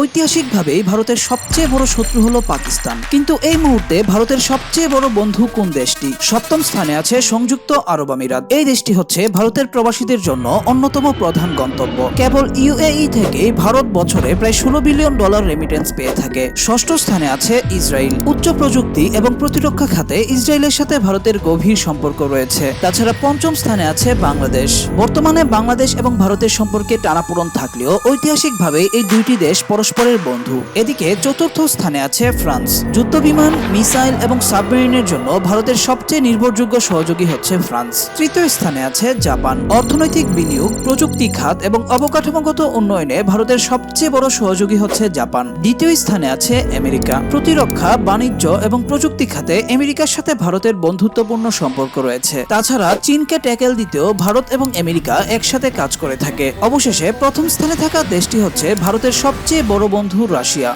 ঐতিহাসিকভাবেই ভারতের সবচেয়ে বড় শত্রু হলো পাকিস্তান। কিন্তু এই মুহূর্তে ভারতের সবচেয়ে বড় বন্ধু কোন দেশটি? সপ্তম স্থানে আছে সংযুক্ত আরব আমিরাত। এই দেশটি হচ্ছে ভারতের প্রবাসীদের জন্য অন্যতম প্রধান গন্তব্য। কেবল ইউএই থেকে ভারত বছরে প্রায় ষোলো বিলিয়ন ডলার রেমিটেন্স পেয়ে থাকে। ষষ্ঠ স্থানে আছে ইসরায়েল। উচ্চ প্রযুক্তি এবং প্রতিরক্ষা খাতে ইসরায়েলের সাথে ভারতের গভীর সম্পর্ক রয়েছে। তাছাড়া পঞ্চম স্থানে আছে বাংলাদেশ। বর্তমানে বাংলাদেশ এবং ভারতের সম্পর্কে টানাপোড়ন থাকলেও ঐতিহাসিকভাবে এই দুইটি দেশ পরস্পরের বন্ধু। এদিকে চতুর্থ স্থানে আছে ফ্রান্স। যুদ্ধবিমান, মিসাইল এবং সাবমেরিনের জন্য ভারতের সবচেয়ে নির্ভরযোগ্য সহযোগী হচ্ছে ফ্রান্স। তৃতীয় স্থানে আছে জাপান। অর্থনৈতিক বিনিয়োগ, প্রযুক্তি খাত এবং অবকাঠামোগত উন্নয়নে ভারতের সবচেয়ে বড় সহযোগী হচ্ছে জাপান। দ্বিতীয় স্থানে আছে আমেরিকা। প্রতিরক্ষা, বাণিজ্য এবং প্রযুক্তি খাতে আমেরিকার সাথে ভারতের বন্ধুত্বপূর্ণ সম্পর্ক রয়েছে। তাছাড়া চীনকে ট্যাকেল দিতেও ভারত এবং আমেরিকা একসাথে কাজ করে থাকে। অবশেষে প্রথম স্থানে থাকা দেশটি হচ্ছে ভারতের সবচেয়ে বড় বন্ধু রাশিয়া।